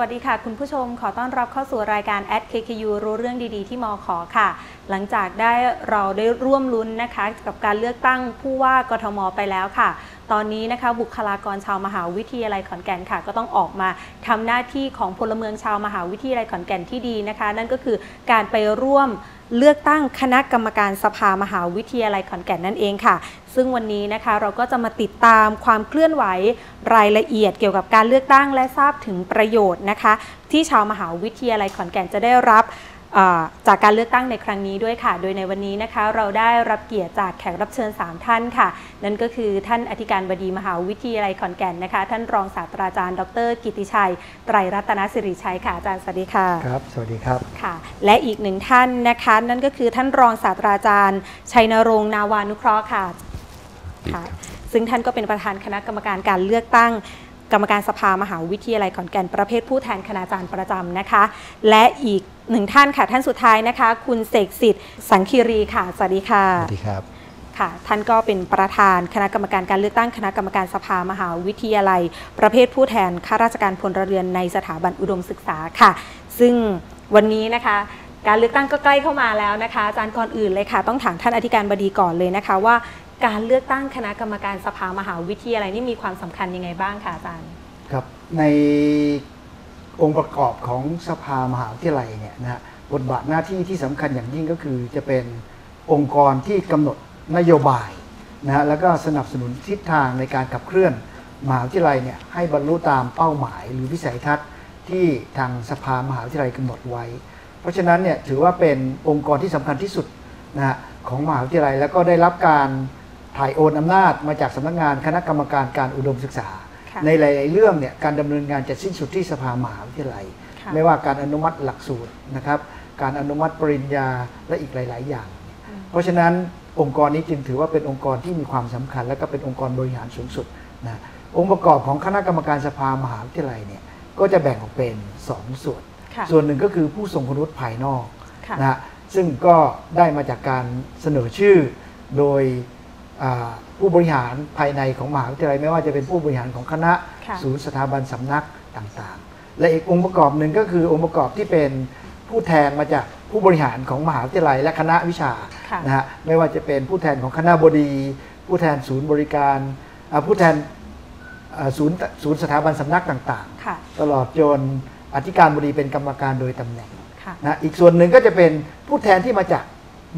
สวัสดีค่ะ คุณผู้ชมขอต้อนรับเข้าสู่รายการ at KKU รู้เรื่องดีๆ ที่มอขอค่ะ หลังจากได้เราได้ร่วมลุ้นนะคะ กับการเลือกตั้งผู้ว่ากทมไปแล้วค่ะ ตอนนี้นะคะบุคลากรชาวมหาวิทยาลัยขอนแก่นค่ะ ก็ต้องออกมาทำหน้าที่ของพลเมืองชาวมหาวิทยาลัยขอนแก่นที่ดีนะคะ นั่นก็คือการไปร่วม เลือกตั้งคณะกรรมการสภามหาวิทยาลัยขอนแก่นนั่นเองค่ะ ซึ่งวันนี้นะคะเราก็จะมาติดตามความเคลื่อนไหวรายละเอียดเกี่ยวกับการเลือกตั้งและทราบถึงประโยชน์นะคะ ที่ชาวมหาวิทยาลัยขอนแก่นจะได้รับ จากการเลือกตั้งในครั้งนี้ด้วยค่ะ โดยในวันนี้นะคะ เราได้รับเกียรติจากแขกรับเชิญ 3 ท่านค่ะ นั่นก็คือท่านอธิการบดีมหาวิทยาลัยขอนแก่นนะคะ ท่านรองศาสตราจารย์ ดร กิติชัย ไตรรัตนสิริชัยค่ะอาจารย์สวัสดีค่ะครับ สวัสดีครับค่ะ และอีกหนึ่งท่านนะคะ นั่นก็คือท่านรองศาสตราจารย์ ชัยนรงค์นาวานุเคราะห์ค่ะค่ะ ซึ่งท่านก็เป็นประธานคณะกรรมการการเลือกตั้งกรรมการสภามหาวิทยาลัยขอนแก่นประเภทผู้แทนคณาจารย์ประจำนะคะ และอีก หนึ่งท่านค่ะ ท่านสุดท้ายนะคะ คุณเสกสิทธิ์สังคีรีค่ะ สวัสดีค่ะ สวัสดีครับ ค่ะ ท่านก็เป็นประธานคณะกรรมการการเลือกตั้งคณะกรรมการสภามหาวิทยาลัย ประเภทผู้แทนข้าราชการพลเรือนในสถาบันอุดมศึกษาค่ะ ซึ่งวันนี้นะคะการเลือกตั้งก็ใกล้เข้ามาแล้วนะคะอาจารย์ก่อนอื่นเลยค่ะ ต้องถามท่านอธิการบดีก่อนเลยนะคะ ว่าการเลือกตั้งคณะกรรมการสภามหาวิทยาลัยนี่มีความสำคัญยังไงบ้างคะอาจารย์ ครับใน องค์ประกอบของสภามหาวิทยาลัยเนี่ยนะฮะบทบาทหน้าที่ที่สำคัญอย่างยิ่งก็คือจะเป็นองค์กรที่กำหนดนโยบายนะฮะแล้วก็สนับสนุนทิศทางในการขับเคลื่อนมหาวิทยาลัยเนี่ยให้บรรลุตามเป้าหมายหรือวิสัยทัศน์ที่ทางสภามหาวิทยาลัยกำหนดไว้ เพราะฉะนั้นเนี่ยถือว่าเป็นองค์กรที่สำคัญที่สุดนะฮะของมหาวิทยาลัยแล้วก็ได้รับการถ่ายโอนอำนาจมาจากสำนักงานคณะกรรมการการอุดมศึกษา ในหลาย ๆ เรื่องเนี่ยการดำเนินงานจะสิ้นสุดที่สภามหาวิทยาลัยค่ะไม่ว่าการอนุมัติหลักสูตรนะครับการอนุมัติปริญญาและอีกหลาย ๆ อย่าง เพราะฉะนั้นองค์กรนี้จึงถือว่าเป็นองค์กรที่มีความสำคัญ และก็เป็นองค์กรบริหารสูงสุดนะองค์ประกอบของคณะกรรมการสภามหาวิทยาลัยเนี่ยก็จะแบ่งออกเป็น 2 ส่วนค่ะส่วนหนึ่งก็คือผู้ทรงคุณวุฒิภายนอกค่ะนะฮะซึ่งก็ได้มาจากการเสนอชื่อโดยอ่า ผู้บริหารภายในของมหาวิทยาลัยไม่ว่าจะเป็นผู้บริหารของคณะค่ะศูนย์สถาบันสำนักต่างๆ และอีกองค์ประกอบหนึ่งก็คือองค์ประกอบที่เป็นผู้แทนมาจากผู้บริหารของมหาวิทยาลัย และคณะวิชาค่ะนะฮะไม่ว่าจะเป็นผู้แทนของคณะบดี ผู้แทนศูนย์บริการอ่าผู้แทนอ่าศูนย์ศูนย์สถาบันสำนักต่างค่ะๆตลอดจนอธิการบดีเป็นกรรมการโดยตำแหน่งค่ะนะอีกส่วนหนึ่งก็จะเป็นผู้แทนที่มาจาก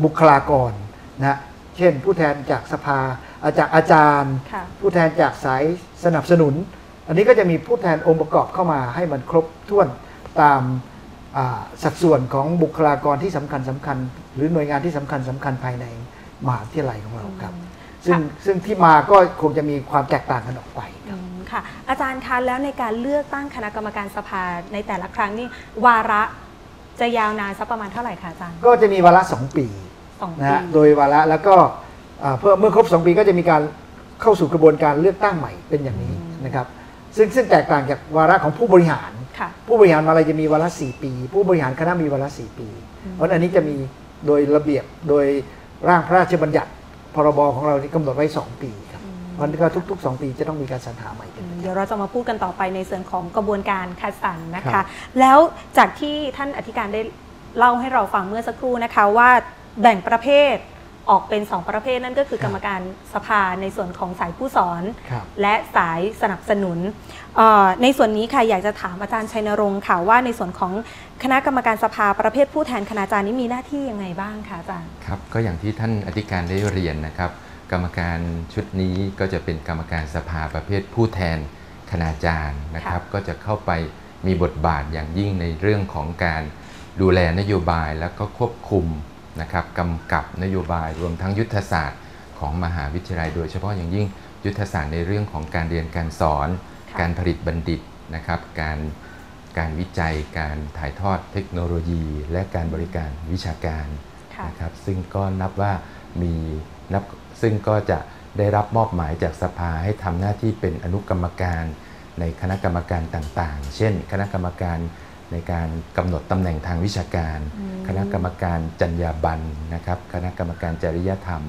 บุคลากรนะ เช่น ผู้แทนจากสภาอ่าจากอาจารย์ ค่ะ ผู้แทนจากสายสนับสนุน อันนี้ก็จะมีผู้แทนองค์ประกอบเข้ามาให้มันครบถ้วนตามอ่าสัดส่วนของบุคลากรที่สำคัญสำคัญ หรือหน่วยงานที่สำคัญสำคัญภายในมหาวิทยาลัยของเราครับ ซึ่งซึ่งที่มาก็คงจะมีความแตกต่างกันออกไปคอืรับมค่ะ อาจารย์คะแล้วในการเลือกตั้งคณะกรรมการสภาในแต่ละครั้งนี่วาระจะยาวนานสักประมาณเท่าไหร่คะอาจารย์ ก็จะมีวาระสองปี สองนะปีฮะโดยวาระแล้วก็อ่าเพื่อเมื่อครบ 2 ปีก็จะมีการเข้าสู่กระบวนการเลือกตั้งใหม่เป็นอย่างนี้นะครับ ซึ่งซึ่งแตกต่างจากวาระของผู้บริหาร ค่ะ ผู้บริหารมาลัยจะมีวาระ4ปี ผู้บริหารคณะมีวาระ4ปี เพราะฉะนั้นอันนี้จะมีโดยระเบียบโดยร่างพระราชบัญญัติพรบของเราที่กำหนดไว้ 2 ปีครับเพราะฉะนั้นก็ทุกๆ 2 ปีจะต้องมีการสรรหาใหม่เป็น เดี๋ยวเราจะมาพูดกันต่อไปในส่วนของกระบวนการคัดสรรนะครัคะ บ แล้วจากที่ท่านอธิการได้เล่าให้เราฟังเมื่อสักครู่นะคะว่า แบ่งประเภทออกเป็น 2 ประเภทนั่นก็คือกรรมการสภาในส่วนของสายผู้สอนครับและสายสนับสนุนเอ่อในส่วนนี้ค่ะอยากจะถามอาจารย์ชัยนรงค์ค่ะว่าในส่วนของคณะกรรมการสภาประเภทผู้แทนคณาจารย์นี้มีหน้าที่ยังไงบ้างคะอาจารย์ครับก็อย่างที่ท่านอธิการได้เรียนนะครับ กรรมการชุดนี้ก็จะเป็นกรรมการสภาประเภทผู้แทนคณาจารย์นะครับ ก็จะเข้าไปมีบทบาทอย่างยิ่งในเรื่องของการดูแลนโยบาย แล้วก็ควบคุม นะครับกำกับนโยบายรวมทั้งยุทธศาสตร์ของมหาวิทยาลัย โดยเฉพาะอย่างยิ่งยุทธศาสตร์ในเรื่องของการเรียนการสอนค่ะการผลิตบัณฑิตนะครับการการวิจัยการถ่ายทอดเทคโนโลยี และการบริการวิชาการค่ะนะครับซึ่งก็นับว่ามีนับซึ่งก็จะได้รับมอบหมายจากสภาให้ทำหน้าที่เป็นอนุกรรมการในคณะกรรมการต่างๆ เช่น คณะกรรมการ ในการกำหนดตำแหน่งทางวิชาการอืมคณะกรรมการจรรยาบรรณนะครับ คณะกรรมการจริยธรรม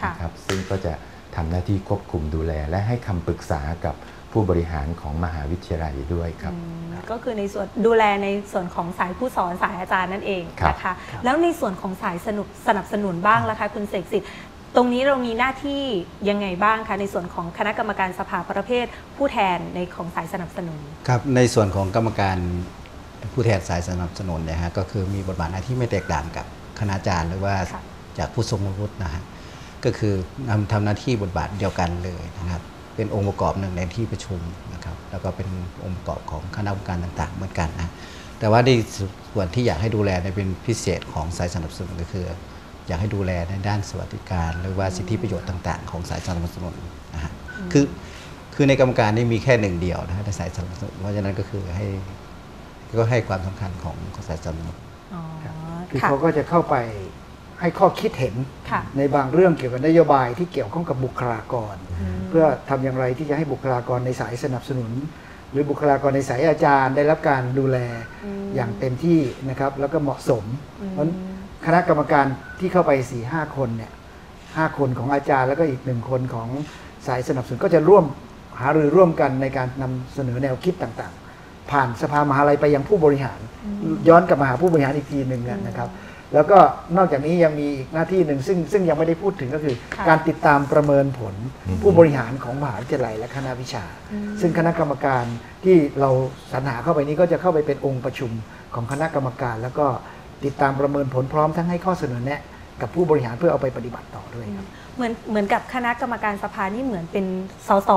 ค่ะนะครับซึ่งก็จะทำหน้าที่ควบคุมดูแล และให้คำปรึกษากับผู้บริหารของมหาวิทยาลัยด้วยครับอืมก็คือในส่วนดูแลในส่วนของสายผู้สอนสายอาจารย์นั่นเองครับนะคะแล้วในส่วนของสายสนุกสนับสนุนบ้างล่ะคะคุณเสกสิทธิ์ตรงนี้เรามีหน้าที่ยังไงบ้างคะในส่วนของคณะกรรมการสภาประเภทผู้แทนในของสายสนับสนุนครับในส่วนของกรรมการ ผู้แทนสายสนับสนุนเนี่ยฮะก็คือมีบทบาทหน้าที่ไม่แตกต่างกับคณาจารย์หรือว่าค่ะจากผู้ทรงวุฒินะฮะก็คือนำทำหน้าที่บทบาทเดียวกันเลยนะครับเป็นองค์ประกอบหนึ่งในที่ประชุมนะครับแล้วก็เป็นองค์ประกอบของคณะกรรมการต่างๆ เหมือนกันนะแต่ว่าในส่วนที่อยากให้ดูแลในยเป็นพิเศษของสายสนับสนุนก็คือ อยากให้ดูแลในด้านสวัสดิการ หรือว่าสิทธิประโยชน์ต่างๆ ของสายสนับสนุนนะฮะคือคือในกรรมการนี่มีแค่หนึ่งเดียวนะฮะในสายสนับสนุนเพราะฉะนั้นก็คือให้ ก็ให้ความสำคัญของสายสนับสนุนอ๋อคือค่ะเขาก็จะเข้าไปให้ข้อคิดเห็นค่ะในบางเรื่องเกี่ยวกับนโยบายที่เกี่ยวข้องกับบุคลากรมเพื่อทำอย่างไรที่จะให้บุคลากรในสายสนับสนุน หรือบุคลากรในสายอาจารย์ ได้รับการดูแลอืมอย่างเต็มที่นะครับแล้วก็เหมาะสมอืมเพราะฉะนั้นคณะกรรมการที่เข้าไป4ี่ห้าคนเนี่ยห้าคนของอาจารย์แล้วก็อีกหนึ่งคนของสายสนับสนุนก็จะร่วมหารือร่วมกันในการนำเสนอแนวคิดต่างๆ ผ่านสภามหาลัยไปยังผู้บริหาร ย้อนกลับมาหาผู้บริหารอีกทีหนึ่งอะนะครับ แล้วก็นอกจากนี้ยังมีอีกหน้าที่หนึ่งซึ่งซึ่งยังไม่ได้พูดถึงก็คือค่ะการติดตามประเมินผลอืมผู้บริหารของมหาวิทยาลัยและคณะวิชาอืมซึ่งคณะกรรมการที่เราสรรหาเข้าไปนี้ก็จะเข้าไปเป็นองค์ประชุมของคณะกรรมการ แล้วก็ติดตามประเมินผลพร้อมทั้งให้ข้อเสนอแนะกับผู้บริหารเพื่อเอาไปปฏิบัติต่อด้วยครับ เหมือนเหมือนกับคณะกรรมการสภานี่เหมือนเป็นสส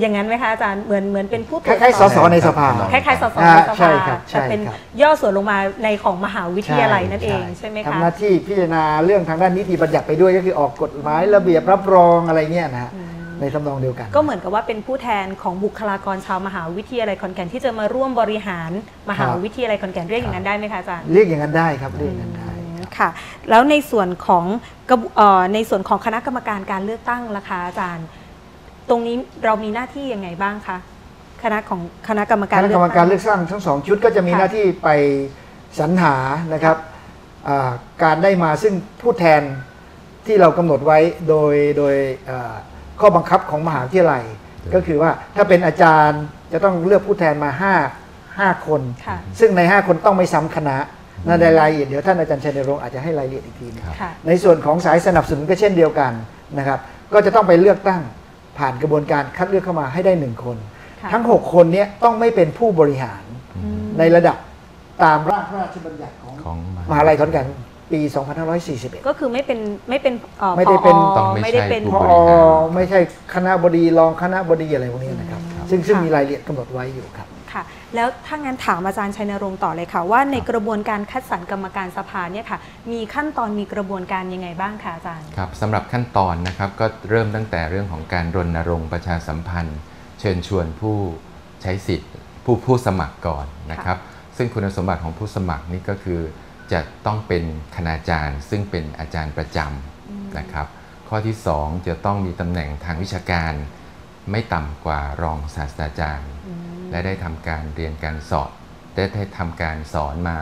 อย่างนั้นไหมคะอาจารย์เหมือนเหมือนเป็นผู้ตครวจล้ายๆสอบสในสภา คล้ายๆสสอ่าในสใช่ภาครับใช่แต่เป็นครับย่อส่วนลงมาในของมหาวิทยาลัยนั่นเองใช่ไหมคะทำหน้าที่พิจารณาเรื่องทางด้านนิติบัญญัติไปด้วยก็คือออกกฎหมายระเบียบรับรองอะไรเงี้ยนะฮะในทำนองเดียวกัน ก็เหมือนกับว่าเป็นผู้แทนของบุคลากรชาวมหาวิทยาลัยขอนแก่นที่จะมาร่วมบริหารมหาวิทยาลัยขอนแก่นเรียกอย่างนั้นได้ไหมคะอาจารย์เรียกอย่างนั้นได้ครับเรียกอย่างนั้นได้ค่ะแล้วในส่วนของกระบเอ่อในส่วนของคณะกรรมการการเลือกตั้งล่ะคะอาจารย์ ตรงนี้เรามีหน้าที่ยังไงบ้างคะคณะของคณะกรรมคการณะเลืกรรมการเลืตั้อกกตั้งทั้งสองชุดก็จะมีค่ะหน้าที่ไปสรรหานะครับอ่าการได้มาซึ่งผู้แทนที่เรากำหนดไว้โดยโดยอ่าข้อบังคับของมหาวิทยาลัย ก็คือว่าถ้าเป็นอาจารย์จะต้องเลือกผู้แทนมา5 5คนค่ะซึ่งใน 5 คนต้องไม่ซ้ำคณะนั่นในรายละเอียดเดี๋ยวท่านอาจารย์ชัยนรงค์อาจจะให้รายละเอียดอีกทีหนึงครับค่ะในส่วนของสายสนับสนุนก็เช่นเดียวกันนะครับ ก็จะต้องไปเลือกตั้ง ผ่านกระบวนการคัดเลือกเข้ามาให้ได้หนึ่งคนค่ะทั้ง 6 คนเนี้ต้องไม่เป็นผู้บริหารอืมในระดับตามร่างพระราชบัญญัติของของมหาลัยขอนแก่นปี 2541 ก็คือไม่เป็นไม่เป็นเอ่อไม่ได้เป็น ผต้องไม่ไม่ได้ใช่เป็น ผู้พอบริหาร ไม่ใช่คณะบดีรองคณะบดีอะไรพวกนี้นะครับครับซึ่งซึ่งค่ะมีรายละเอียดกำหนดไว้อยู่ครับ ค่ะ แล้วถ้างั้นถามอาจารย์ชัยนรงค์ต่อเลยค่ะ ว่าในกระบวนการคัดสรรกรรมการสภาเนี่ยค่ะ มีขั้นตอนมีกระบวนการยังไงบ้างคะอาจารย์ครับสำหรับขั้นตอนนะครับก็เริ่มตั้งแต่เรื่องของการรณรงค์ประชาสัมพันธ์ เชิญชวนผู้ใช้สิทธิ์ผู้ผู้สมัครก่อนนะครับ ซึ่งคุณสมบัติของผู้สมัครนี่ก็คือ จะต้องเป็นคณาจารย์ ซึ่งเป็นอาจารย์ประจำนะครับ ข้อที่ 2 จะต้องมีตำแหน่งทางวิชาการ ไม่ต่ำกว่ารองศาสตราจารย์ และได้ทำการเรียนการสอนได้ได้ทำการสอนมา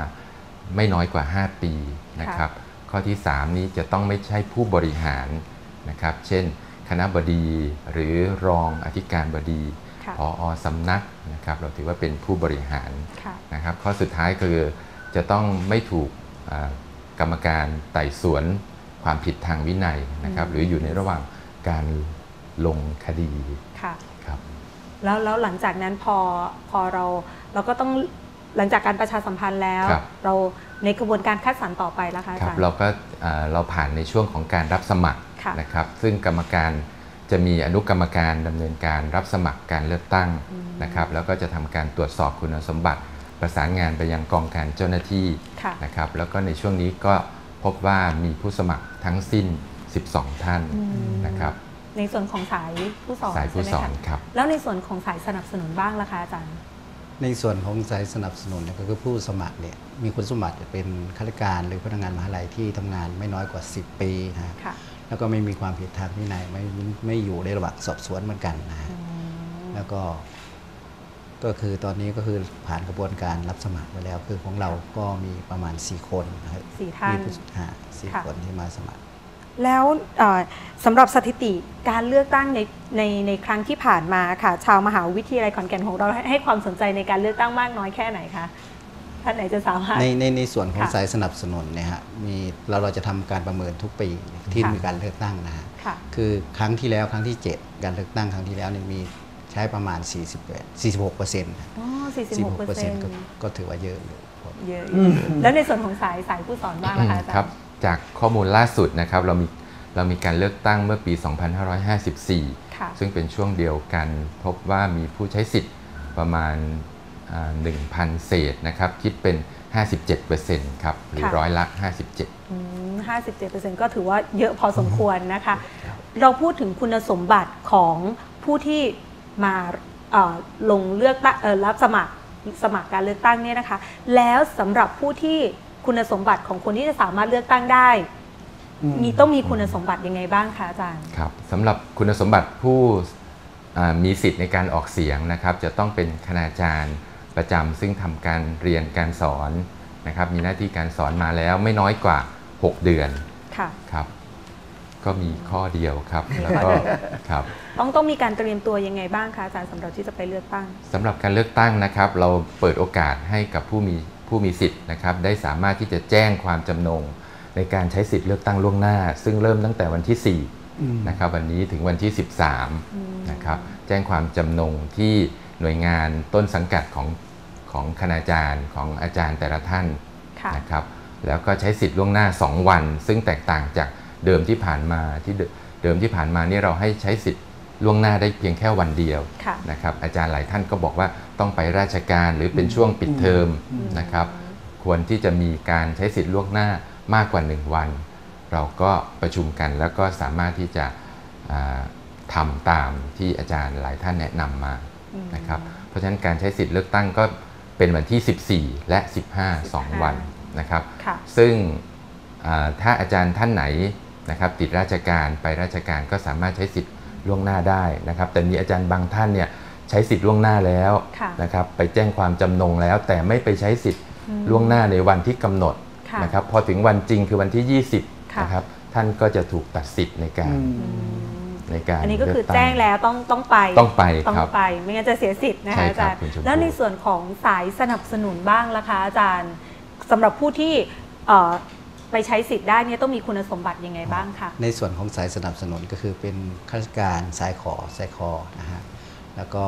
ไม่น้อยกว่า 5 ปีนะครับ ข้อที่ 3 นี้จะต้องไม่ใช่ผู้บริหารนะครับ เช่น คณะบดีหรือรองอธิการบดีค่ะพออสำนักนะครับ เราถือว่าเป็นผู้บริหารค่ะนะครับ ข้อสุดท้ายคือจะต้องไม่ถูกอ่ากรรมการไต่สวนความผิดทางวินัยนะครับอืมหรืออยู่ในระหว่างการลงคดี ค่ะครับแล้วแล้วหลังจากนั้นพอพอเราเราก็ต้องหลังจากการประชาสัมพันธ์แล้วครับเราในกระบวนการคัดสรรต่อไปแล้วคะอาครัจาบรย์เราก็เอ่อเราผ่านในช่วงของการรับสมัครค่ะนะครับซึ่งกรรมการจะมีอนุกรรมการดำเนินการรับสมัครการเลือกตั้งนะครับแล้วก็จะทำการตรวจสอบคุณสมบัติ ประสานงานไปยังกองการเจ้าหน้าที่ค่ะนะครับแล้วก็ในช่วงนี้ก็พบว่ามีผู้สมัครทั้งสิ้น 12 ท่านอืมนะครับ ในส่วนของสายผู้สอนสายผู้ใช่ไหมสอนคะครับ แล้วในส่วนของสายสนับสนุนบ้างล่ะคะอาจารย์ ในส่วนของสายสนับสนุนเนี่ยก็คือผู้สมัครเนี่ยมีคุณสมบัติจะเป็นข้าราชการหรือพนักงานมหาลัยที่ทำงานไม่น้อยกว่า 10 ปีนะฮะค่ะแล้วก็ไม่มีความผิดทางวินัยไม่ไม่อยู่ในระหว่างสอบสวนเหมือนกันนะฮะแล้วก็ก็คือตอนนี้ก็คือผ่านกระบวนการรับสมัครไปแล้ว คือของเราก็มีประมาณ 4 คนนะครับสี่ท่านมีผู้หาสี่ค่ะคนที่มาสมัคร แล้วเอ่อสำหรับสถิติการเลือกตั้งในในในครั้งที่ผ่านมาค่ะ ชาวมหาวิทยาลัยขอนแก่นของเราให้ให้ความสนใจในการเลือกตั้งมากน้อยแค่ไหนคะท่านไหนจะสามารถในในในส่วนของค่ะสายสนับสนุนเนี่ยฮะมีเราเราจะทำการประเมินทุกปีที่ค่ะมีการเลือกตั้งนะฮะค่ะคือครั้งที่แล้วครั้งที่ 7 การเลือกตั้งครั้งที่แล้วเนี่ยมีใช้ประมาณ 48 46เปอร์เซ็นต์อ๋อ46เปอร์เซ็นต์ก็ก็ถือว่าเยอะอยู่ครับเยอะอยู่แล้วในส่วนของสายสายผู้สอนบ้างนะคะอาจารย์ครับ จากข้อมูลล่าสุดนะครับเรามีเรามีการเลือกตั้งเมื่อปี 2554ค่ะซึ่งเป็นช่วงเดียวกันพบว่ามีผู้ใช้สิทธิ์ประมาณอ่า1,000 เศษนะครับ คิดเป็น 57%ครับ หรือค่ะร้อยละ 57อืม57%ก็ถือว่าเยอะพอสมควรนะคะ เราพูดถึงคุณสมบัติของผู้ที่มาเอ่อลงเลือกตั้งเอ่อรับสมัครสมัครการเลือกตั้งเนี่ยนะคะ แล้วสำหรับผู้ที่ คุณสมบัติของคนที่จะสามารถเลือกตั้งได้อืมมีต้องมีคุณสมบัติยังไงบ้างคะอาจารย์ครับสำหรับคุณสมบัติผู้อ่ามีสิทธิ์ในการออกเสียงนะครับ จะต้องเป็นคณาจารย์ประจำซึ่งทำการเรียนการสอนนะครับ มีหน้าที่การสอนมาแล้วไม่น้อยกว่า 6 เดือนค่ะครับก็มีข้อเดียวครับแล้วก็ครับต้องต้องมีการเตรียมตัวยังไงบ้างคะอาจารย์สำหรับที่จะไปเลือกตั้งสำหรับการเลือกตั้งนะครับ เราเปิดโอกาสให้กับผู้มี ผู้มีสิทธิ์นะครับได้สามารถที่จะแจ้งความจำนง ในการใช้สิทธิ์เลือกตั้งล่วงหน้า ซึ่งเริ่มตั้งแต่วันที่อืม4นะครับ วันนี้ถึงวันที่ 13 นะครับ แจ้งความจำนงที่หน่วยงานต้นสังกัดของของคณาจารย์ของอาจารย์แต่ละท่านค่ะนะครับ แล้วก็ใช้สิทธิ์ล่วงหน้า 2 วัน ซึ่งแตกต่างจากเดิมที่ผ่านมาที่เดิเดิมที่ผ่านมานี่เราให้ใช้สิทธิ์ ล่วงหน้าได้เพียงแค่วันเดียวค่ะนะครับอาจารย์หลายท่านก็บอกว่าต้องไปราชการหรือเป็นช่วงปิดเทอมนะครับควรที่จะมีการใช้สิทธิ์ล่วงหน้ามากกว่า 1 วัน เราก็ประชุมกันแล้วก็สามารถที่จะอ่าทำตามที่อาจารย์หลายท่านแนะนำมานะครับเพราะฉะนั้นการใช้สิทธิ์เลือกตั้งก็เป็นวันที่ 14 และ 15 2 วันนะครับค่ะซึ่งอ่าถ้าอาจารย์ท่านไหนนะครับติดราชการไปราชการก็สามารถใช้สิทธิ์ ล่วงหน้าได้นะครับแต่มีอาจารย์บางท่านเนี่ยใช้สิทธิ์ล่วงหน้าแล้วค่ะนะครับไปแจ้งความจำนงแล้ว แต่ไม่ไปใช้สิทธิ์ล่วงหน้าในวันที่กำหนดค่ะนะครับพอถึงวันจริงคือวันที่ค่ะ20นะครับท่านก็จะถูกตัดสิทธิ์ในการอืมในการอันนี้ก็คือเลืตั้แจ้งแล้วต้องต้องไปต้องไปต้องครับไป ไม่งั้นจะเสียสิทธิ์นะใช่คะอาครับจารย์คุณชมพู่แล้วในส่วนของสายสนับสนุนบ้างล่ะคะอาจารย์สำหรับผู้ที่เอ่อ ไปใช้สิทธิ์ได้เนี่ยต้องมีคุณสมบัติยังไงบ้างคะในส่วนของสายสนับสนุนก็คือเป็นข้าราชการสายขอสายคอนะฮะแล้วก็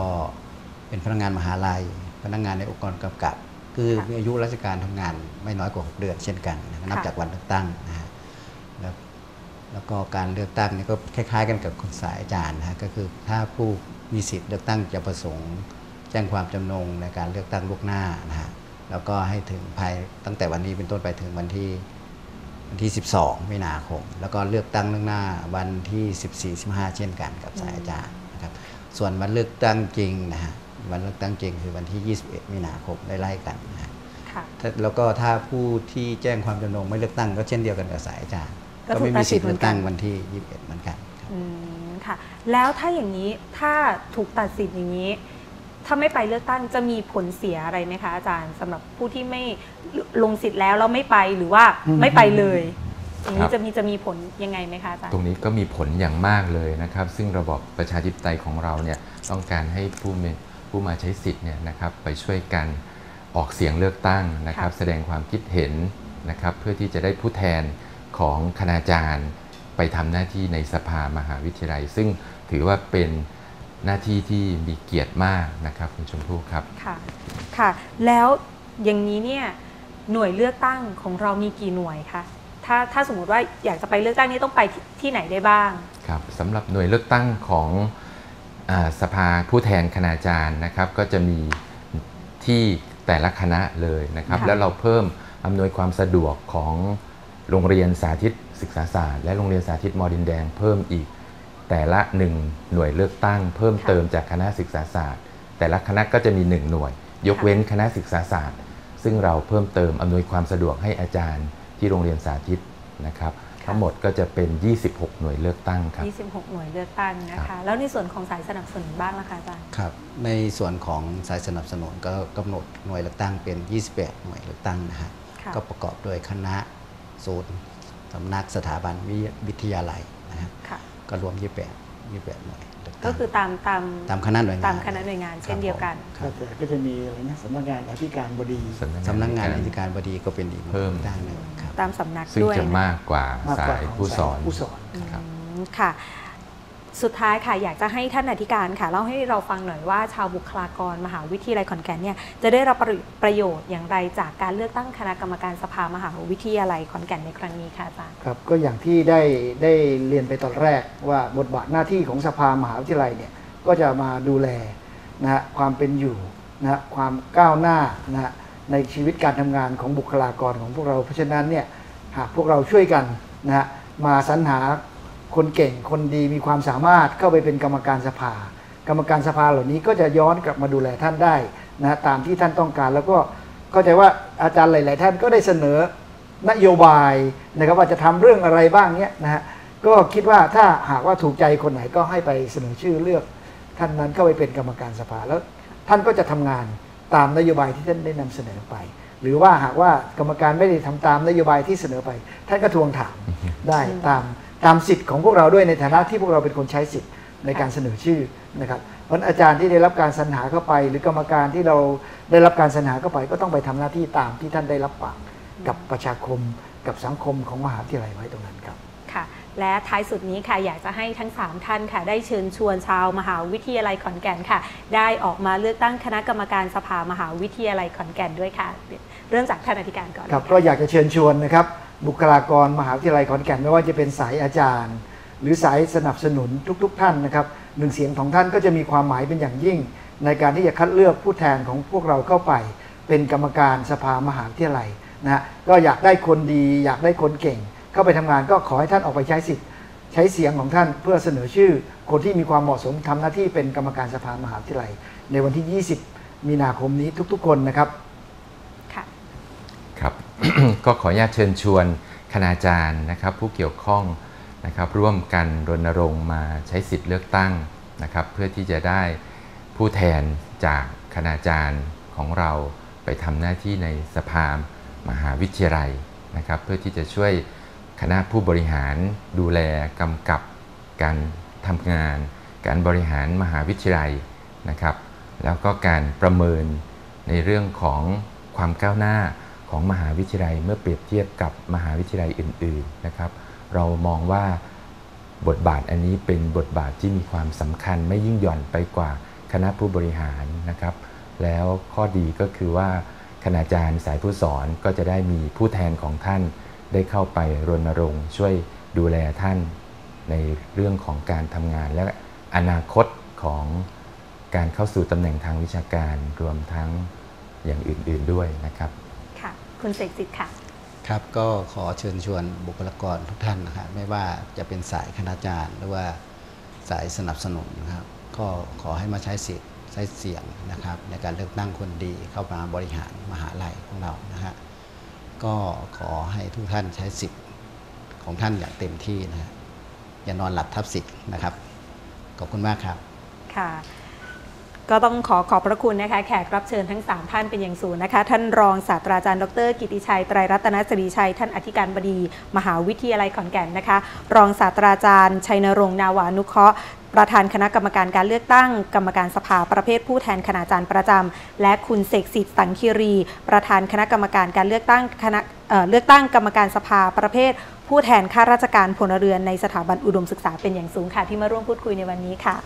เป็นพนักงานมหาลัย พนักงานในองค์กรกำกับ คือค่ะมีอายุราชการทำงานไม่น้อยกว่า 6 เดือนเช่นกันนะนับค่ะจากวันเลือกตั้งนะฮะแล้วแล้วก็การเลือกตั้งนี่ก็คล้ายๆ กันกับคนสายอาจารย์นะฮะก็คือถ้าผู้มีสิทธิ์เลือกตั้งจะประสงค์แจ้งความจำนงในการเลือกตั้งล่วงหน้านะฮะแล้วก็ให้ถึงภายตั้งแต่วันนี้เป็นต้นไปถึงวันที่ วันที่ 12 มีนาคม แล้วก็เลือกตั้งเรื่องหน้าวันที่ 14 15 เช่นกันกับสายอาจารย์นะครับ ส่วนวันเลือกตั้งจริงนะฮะ วันเลือกตั้งจริงคือวันที่ 21 มีนาคมไล่ๆกันนะฮะค่ะถ้าแล้วก็ถ้าผู้ที่แจ้งความจำนงไม่เลือกตั้งก็เช่นเดียวกันกับสายอาจารย์ ก็ก็ถูกไม่มีสิทธิ์ตัดสิทธิ์เหมืเลืออนกกันตั้งวันที่ 21 เหมือนกันครับอืมค่ะ แล้วถ้าอย่างนี้ถ้าถูกตัดสิทธิ์อย่างนี้ ถ้าไม่ไปเลือกตั้งจะมีผลเสียอะไรไหมคะอาจารย์สำหรับผู้ที่ไม่ลงสิทธิ์แล้วแล้วไม่ไปหรือว่าอืมไม่ไปเลยอย่างครันี้บจะมีจะมีผลยังไงไหมคะอาจารย์ตรงนี้ก็มีผลอย่างมากเลยนะครับ ซึ่งระบอบประชาธิปไตยของเราเนี่ยต้องการให้ผู้มีผู้มาใช้สิทธิ์เนี่ยนะครับไปช่วยกันออกเสียงเลือกตั้งนะครับค่ะแสดงความคิดเห็นนะครับ เพื่อที่จะได้ผู้แทนของคณาจารย์ ไปทำหน้าที่ในสภามหาวิทยาลัย ซึ่งถือว่าเป็น หน้าที่ที่มีเกียรติมากนะครับคุณชมพู่ครับค่ะค่ะแล้วอย่างนี้เนี่ยหน่วยเลือกตั้งของเรามีกี่หน่วยคะถ้าถ้าสมมติว่าอยากจะไปเลือกตั้งนี่ต้องไปที่ที่ไหนได้บ้างครับสำหรับหน่วยเลือกตั้งของอาสภาผู้แทนคณาจารย์นะครับ ก็จะมีที่แต่ละคณะเลยนะครับค่ะแล้วเราเพิ่มอำนวยความสะดวกของโรงเรียนสาธิตศึกษาศาสตร์และโรงเรียนสาธิตมอดินแดงเพิ่มอีก แต่ละหนึ่งหน่วยเลือกตั้ง เพิ่มเติมจากคณะศึกษาศาสตร์ แต่ละคณะก็จะมีหนึ่งหน่วย ยกเว้นคณะศึกษาศาสตร์ ซึ่งเราเพิ่มเติมอำนวยความสะดวกให้อาจารย์ที่โรงเรียนสาธิตนะครับทั้งหมดก็จะเป็น 26 หน่วยเลือกตั้งครับ 26 หน่วยเลือกตั้งนะครัคะบแล้วในส่วนของสายสนับสนุนบ้างล่ะคะอาจารย์ ครับ ในส่วนของสายสนับสนุนก็กำหนดหน่วยเลือกตั้งเป็น 28 หน่วยเลือกตั้งนะฮะค่ะก็ประกอบด้วยคณะ ศูนย์สำนักสถาบันวิทยาลัยนะฮะค่ะ ก็รวม 28 28หน่วยเลืตั้งก็คือตามตามตามคณะหน่วยงานตามคณะหน่วยงานเช่นเดียวกันครับแต่ก็จะมีอะไรนะสำนักงานอธิการบดีสำนักงานอธิการบดีก็เป็นอีกเพิ่มด้านหนึ่งครับตามสำนักซึ่งด้วยจะนะมากกว่ามากสากว่ายของผู้สอนผู้สอนครับอืมค่ะ สุดท้ายค่ะอยากจะให้ท่านอธิการค่ะเล่าให้เราฟังหน่อยว่าชาวบุคลากรมหาวิทยาลัยขอนแก่นเนี่ยจะได้รับประโยชน์อย่างไรจากการเลือกตั้งคณะกรรมการสภามหาวิทยาลัยขอนแก่นในครั้งนี้ค่ะอาจารย์ครับก็อย่างที่ได้ได้เรียนไปตอนแรกว่าบทบาทหน้าที่ของสภามหาวิทยาลัยเนี่ยก็จะมาดูแลนะฮะความเป็นอยู่นะฮะความก้าวหน้านะฮะในชีวิตการทำงานของบุคลากรของพวกเราเพราะฉะนั้นเนี่ยหากพวกเราช่วยกันนะฮะมาสรรหา คนเก่งคนดีมีความสามารถเข้าไปเป็นกรรมการสภา กรรมการสภาเหล่านี้ก็จะย้อนกลับมาดูแลท่านได้นะตามที่ท่านต้องการแล้วก็เข้าใจว่าอาจารย์หลาย ๆ ท่านก็ได้เสนอนโยบายนะครับว่าจะทำเรื่องอะไรบ้างเนี้ยนะฮะก็คิดว่าถ้าหากว่าถูกใจคนไหนก็ให้ไปเสนอชื่อเลือก ท่านนั้นเข้าไปเป็นกรรมการสภาแล้วท่านก็จะทำงานตามนโยบายที่ท่านได้นำเสนอไป หรือว่าหากว่ากรรมการไม่ได้ทำตามนโยบายที่เสนอไป ท่านก็ทวงถามได้ตาม ตามสิทธิ์ของพวกเราด้วยในฐานะที่พวกเราเป็นคนใช้สิทธิ์ในการเสนอชื่อนะครับเพราะฉะนั้นอาจารย์ที่ได้รับการสรรหาเข้าไป หรือกรรมการที่เราได้รับการสรรหาเข้าไป ก็ต้องไปทำหน้าที่ตามที่ท่านได้รับปากกับประชาคมกับสังคมของมหาวิทยาลัยไว้ตรงนั้นครับค่ะ และท้ายสุดนี้ค่ะอยากจะให้ทั้ง 3 ท่านค่ะ ได้เชิญชวนชาวมหาวิทยาลัยขอนแก่นค่ะ ได้ออกมาเลือกตั้งคณะกรรมการสภามหาวิทยาลัยขอนแก่นด้วยค่ะ เริ่มจากท่านอธิการก่อนเลยครับค่ะก็อยากจะเชิญชวนนะครับ บุคลากรมหาวิทยาลัยขอนแก่นไม่ว่าจะเป็นสายอาจารย์ หรือสายสนับสนุนทุก ๆ ท่านนะครับหนึ่งเสียงของท่านก็จะมีความหมายเป็นอย่างยิ่ง ในการที่จะคัดเลือกผู้แทนของพวกเราเข้าไป เป็นกรรมการสภามหาวิทยาลัยนะฮะก็อยากได้คนดี อยากได้คนเก่ง เข้าไปทำงานก็ขอให้ท่านออกไปใช้สิทธิ์ใช้เสียงของท่านเพื่อเสนอชื่อ คนที่มีความเหมาะสมทำหน้าที่เป็นกรรมการสภามหาวิทยาลัย ในวันที่ 20 มีนาคมนี้ทุก ๆ คนนะครับ ก็ขออนุญาตเชิญชวนคณาจารย์นะครับ ผู้เกี่ยวข้องนะครับร่วมกันรณรงค์มาใช้สิทธิ์เลือกตั้งนะครับ เพื่อที่จะได้ผู้แทนจากคณาจารย์ของเราไปทำหน้าที่ในสภามหาวิทยาลัยนะครับ เพื่อที่จะช่วยคณะผู้บริหารดูแลกำกับการทำงาน การบริหารมหาวิทยาลัยนะครับ แล้วก็การประเมินในเรื่องของความก้าวหน้า ของมหาวิทยาลัยเมื่อเปรียบเทียบกับมหาวิทยาลัยอื่นๆนะครับเรามองว่าบทบาทอันนี้เป็นบทบาทที่มีความสำคัญไม่ยิ่งหย่อนไปกว่าคณะผู้บริหารนะครับ แล้วข้อดีก็คือว่าคณาจารย์สายผู้สอนก็จะได้มีผู้แทนของท่าน ได้เข้าไปรณรงค์ช่วยดูแลท่าน ในเรื่องของการทำงานและอนาคตของการเข้าสู่ตำแหน่งทางวิชาการรวมทั้งอย่างอื่นๆด้วยนะครับ ค่ะคุณเสกสิทธิ์ค่ะ ครับก็ขอเชิญชวนบุคลากรทุกท่านนะครับไม่ว่าจะเป็นสายคณาจารย์ หรือว่าสายสนับสนุนนะครับ ก็ขอให้มาใช้สิทธิ์ใช้เสียงนะครับ ในการเลือกตั้งคนดีเข้ามาบริหารมหาลัยของเรานะฮะก็ขอให้ทุกท่านใช้สิทธิ์ของท่านอย่างเต็มที่นะฮะอย่านอนหลับทับสิทธิ์นะครับขอบคุณมากครับค่ะ ก็ต้องขอขอบพระคุณนะคะแขกรับเชิญทั้ง 3 ท่านเป็นอย่างสูงนะคะ ท่านรองศาสตราจารย์ดร กิติชัยไตรรัตนศรีชัย ท่านอธิการบดี มหาวิทยาลัยขอนแก่นนะคะ รองศาสตราจารย์ชัยนรงค์นาวานุเคราะห์ประธานคณะกรรมการการเลือกตั้ง กรรมการสภาประเภทผู้แทนคณาจารย์ประจำและคุณเสกสิทธิ์สังคีรี ประธานคณะกรรมการการเลือกตั้งคณะเเลือกตั้งกรรมการสภาประเภท ผู้แทนข้าราชการพลเรือนในสถาบันอุดมศึกษาเป็นอย่างสูงค่ะ ที่มาร่วมพูดคุยในวันนี้ค่ะ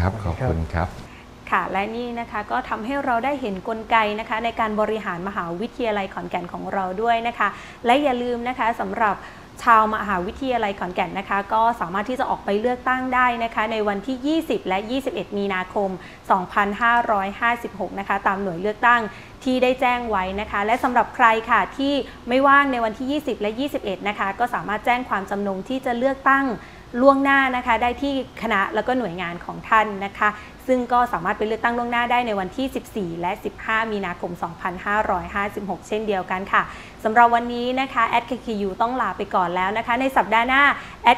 ครับขอบคุณครับ ค่ะ และนี่นะคะก็ทำให้เราได้เห็นกลไกนะคะ ในการบริหารมหาวิทยาลัยขอนแก่นของเราด้วยนะคะ และอย่าลืมนะคะสำหรับชาวมหาวิทยาลัยขอนแก่นนะคะ ก็สามารถที่จะออกไปเลือกตั้งได้นะคะ ในวันที่ 20 และ 21 มีนาคม 2556 นะคะ ตามหน่วยเลือกตั้งที่ได้แจ้งไว้นะคะ และสำหรับใครค่ะที่ไม่ว่างในวันที่ 20 และ 21 นะคะ ก็สามารถแจ้งความจำนงที่จะเลือกตั้งล่วงหน้านะคะ ได้ที่คณะแล้วก็หน่วยงานของท่านนะคะ ซึ่งก็สามารถไปเลือกตั้งล่วงหน้าได้ในวันที่ 14 และ 15 มีนาคม 2556 เช่นเดียวกันค่ะสำหรับวันนี้นะคะ @KKU ต้องลาไปก่อนแล้วนะคะ ในสัปดาห์หน้า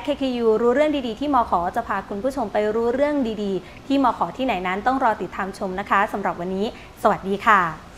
@KKU รู้เรื่องดีๆ ที่มขจะพาคุณผู้ชมไปรู้เรื่องดีๆ ที่มขที่ไหนนั้นต้องรอติดตามชมนะคะสำหรับวันนี้ สวัสดีค่ะ